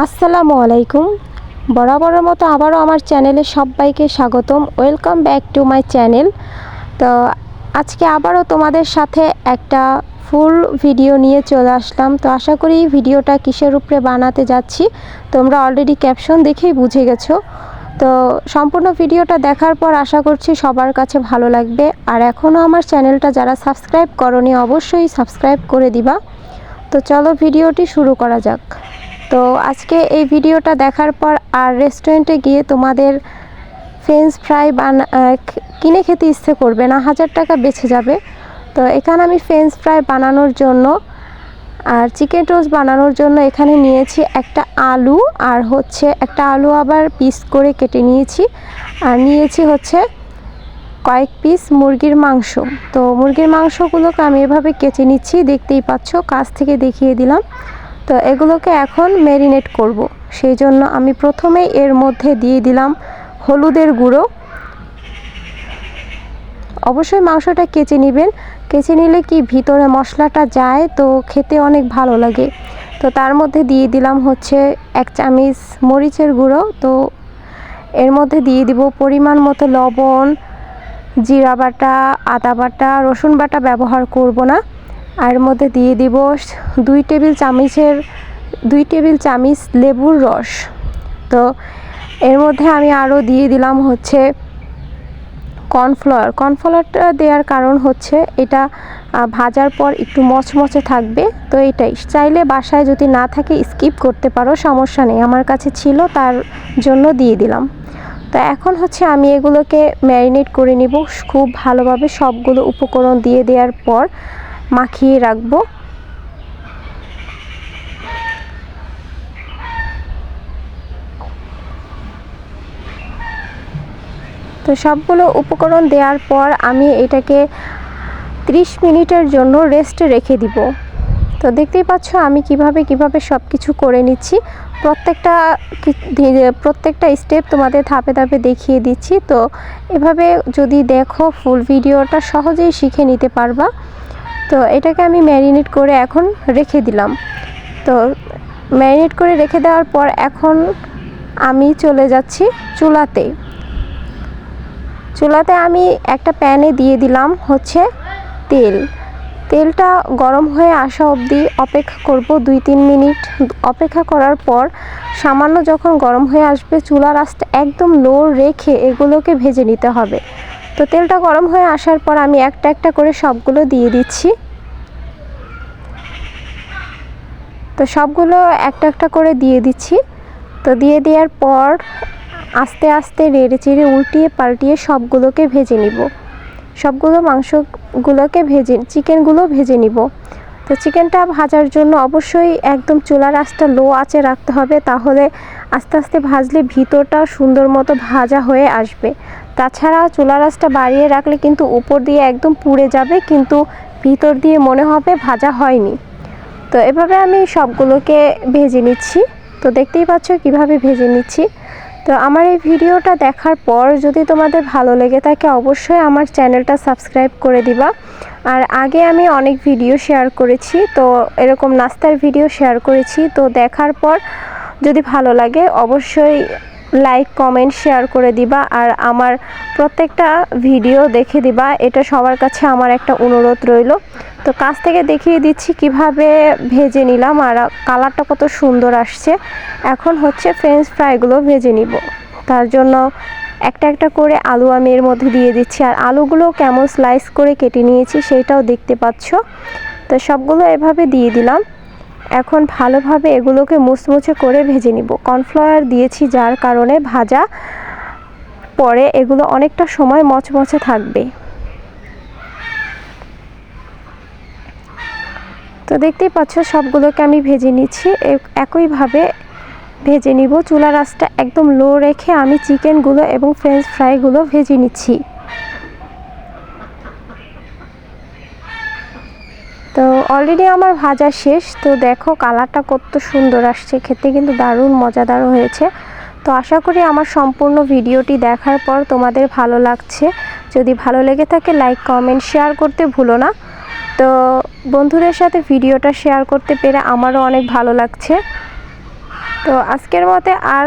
আসসালামু আলাইকুম। বরাবরের মতো আবারও আমার চ্যানেলে সবাইকে স্বাগতম। Welcome back to my channel তো আজকে আবারও তোমাদের সাথে একটা ফুল ভিডিও নিয়ে চলে আসলাম। তো আশা করি ভিডিওটা কিসের উপরে বানাতে যাচ্ছি, তোমরা অলরেডি ক্যাপশন দেখেই বুঝে গেছো। তো সম্পূর্ণ ভিডিওটা দেখার পর আশা করছি সবার কাছে ভালো লাগবে। আর এখনও আমার চ্যানেলটা যারা সাবস্ক্রাইব করনি, অবশ্যই সাবস্ক্রাইব করে দিবা। তো চলো ভিডিওটি শুরু করা যাক। তো আজকে এই ভিডিওটা দেখার পর আর রেস্টুরেন্টে গিয়ে তোমাদের ফ্রেঞ্চ ফ্রাই বানা কিনে খেতে ইচ্ছে করবে না, হাজার টাকা বেঁচে যাবে। তো এখানে আমি ফ্রেঞ্চ ফ্রাই বানানোর জন্য আর চিকেন টোস্ট বানানোর জন্য এখানে নিয়েছি একটা আলু আর হচ্ছে একটা আলু আবার পিস করে কেটে নিয়েছি। আর নিয়েছি হচ্ছে কয়েক পিস মুরগির মাংস। তো মুরগির মাংসগুলোকে আমি এভাবে কেচে নিচ্ছি, দেখতেই পাচ্ছ, কাছ থেকে দেখিয়ে দিলাম। তো এগুলোকে এখন ম্যারিনেট করব। সেই জন্য আমি প্রথমেই এর মধ্যে দিয়ে দিলাম হলুদের গুঁড়ো। অবশ্যই মাংসটা কেচে নেবেন। কেচে নিলে কি ভিতরে মশলাটা যায়? তো খেতে অনেক ভালো লাগে। তো তার মধ্যে দিয়ে দিলাম হচ্ছে এক চামিচ মরিচের গুঁড়ো। তো এর মধ্যে দিয়ে দিব পরিমাণ মতো লবণ, জিরা বাটা, আদা বাটা, রসুন বাটা ব্যবহার করব না। আর মধ্যে দিয়ে দিব দুই টেবিল চামিচের, দুই টেবিল চামচ লেবুর রস। তো এর মধ্যে আমি আরও দিয়ে দিলাম হচ্ছে কর্নফ্লাওয়ার। কর্নফ্লাওয়ারটা দেওয়ার কারণ হচ্ছে এটা ভাজার পর একটু মচমচে থাকবে। তো এটাই। চাইলে বাসায় যদি না থাকে স্কিপ করতে পারো, সমস্যা নেই। আমার কাছে ছিল, তার জন্য দিয়ে দিলাম। তো এখন হচ্ছে আমি এগুলোকে ম্যারিনেট করে নিব। খুব ভালোভাবে সবগুলো উপকরণ দিয়ে দেওয়ার পর মাখিয়ে রাখব। তো সবগুলো উপকরণ দেওয়ার পর আমি এটাকে 30 মিনিটের জন্য রেস্টে রেখে দিব। তো দেখতেই পাচ্ছ আমি কীভাবে কীভাবে সব কিছু করে নিচ্ছি। প্রত্যেকটা প্রত্যেকটা স্টেপ তোমাদের ধাপে ধাপে দেখিয়ে দিচ্ছি। তো এভাবে যদি দেখো ফুল ভিডিওটা সহজেই শিখে নিতে পারবা। তো এটাকে আমি ম্যারিনেট করে এখন রেখে দিলাম। তো ম্যারিনেট করে রেখে দেওয়ার পর এখন আমি চলে যাচ্ছি চুলাতে। চুলাতে আমি একটা প্যানে দিয়ে দিলাম হচ্ছে তেল। তেলটা গরম হয়ে আসা অবধি অপেক্ষা করব দুই তিন মিনিট। অপেক্ষা করার পর সামান্য যখন গরম হয়ে আসবে চুলার আঁচটা একদম লো রেখে এগুলোকে ভেজে নিতে হবে। তো তেলটা গরম হয়ে আসার পর আমি একটা একটা করে সবগুলো দিয়ে দিচ্ছি। তো সবগুলো একটা একটা করে দিয়ে দিচ্ছি। তো দিয়ে দেওয়ার পর আস্তে আস্তে নেড়ে চেড়ে উল্টিয়ে পাল্টিয়ে সবগুলোকে ভেজে নিব। সবগুলো মাংসগুলোকে ভেজে, চিকেনগুলো ভেজে নিব। তো চিকেনটা ভাজার জন্য অবশ্যই একদম চুলার আঁচটা লো আঁচে রাখতে হবে, তাহলে আস্তে আস্তে ভাজলে ভিতরটা সুন্দর মতো ভাজা হয়ে আসবে। তাছাড়া চুলার আঁচটা বাড়িয়ে রাখলে কিন্তু উপর দিয়ে একদম পুড়ে যাবে, কিন্তু ভিতর দিয়ে মনে হবে ভাজা হয়নি। তো এভাবে আমি সবগুলোকে ভেজে নিচ্ছি। তো দেখতেই পাচ্ছ কীভাবে ভেজে নিচ্ছি। তো আমার এই ভিডিওটা দেখার পর যদি তোমাদের ভালো লেগে থাকে, অবশ্যই আমার চ্যানেলটা সাবস্ক্রাইব করে দিবা। আর আগে আমি অনেক ভিডিও শেয়ার করেছি, তো এরকম নাস্তার ভিডিও শেয়ার করেছি। তো দেখার পর যদি ভালো লাগে, অবশ্যই লাইক, কমেন্ট, শেয়ার করে দিবা। আর আমার প্রত্যেকটা ভিডিও দেখে দিবা। এটা সবার কাছে আমার একটা অনুরোধ রইল। তো কাছ থেকে দেখিয়ে দিচ্ছি কীভাবে ভেজে নিলাম আর কালারটা কত সুন্দর আসছে। এখন হচ্ছে ফ্রেঞ্চ ফ্রাইগুলো ভেজে নিব। তার জন্য একটা একটা করে আলু আমি এর মধ্যে দিয়ে দিচ্ছি। আর আলুগুলো কেমন স্লাইস করে কেটে নিয়েছি সেইটাও দেখতে পাচ্ছ। তো সবগুলো এভাবে দিয়ে দিলাম। এখন ভালোভাবে এগুলোকে মুচমুচে করে ভেজে নিব। কর্নফ্লাওয়ার দিয়েছি যার কারণে ভাজা পরে এগুলো অনেকটা সময় মচমচে থাকবে। তো দেখতেই পাচ্ছ, সবগুলোকে আমি ভেজে নিচ্ছি। একইভাবে ভেজে নিব। চুলার আঁচটা একদম লো রেখে আমি চিকেনগুলো এবং ফ্রেঞ্চ ফ্রাইগুলো ভেজে নিচ্ছি। তো অলরেডি আমার ভাজা শেষ। তো দেখো কালারটা কত সুন্দর আসছে। খেতে কিন্তু দারুণ মজাদার হয়েছে। তো আশা করি আমার সম্পূর্ণ ভিডিওটি দেখার পর তোমাদের ভালো লাগছে। যদি ভালো লেগে থাকে লাইক কমেন্ট শেয়ার করতে ভুলো না। তো বন্ধুদের সাথে ভিডিওটা শেয়ার করতে পেরে আমারও অনেক ভালো লাগছে। তো আজকের মতে আর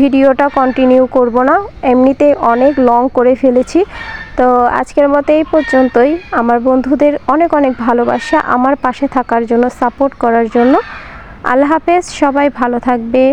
ভিডিওটা কন্টিনিউ করব না। এমনিতেই অনেক লং করে ফেলেছি। তো আজকের মতো এই পর্যন্তই। আমার বন্ধুদের অনেক অনেক ভালোবাসা আমার পাশে থাকার জন্য সাপোর্ট করার জন্য। আল্লাহ হাফেজ, সবাই ভালো থাকবে।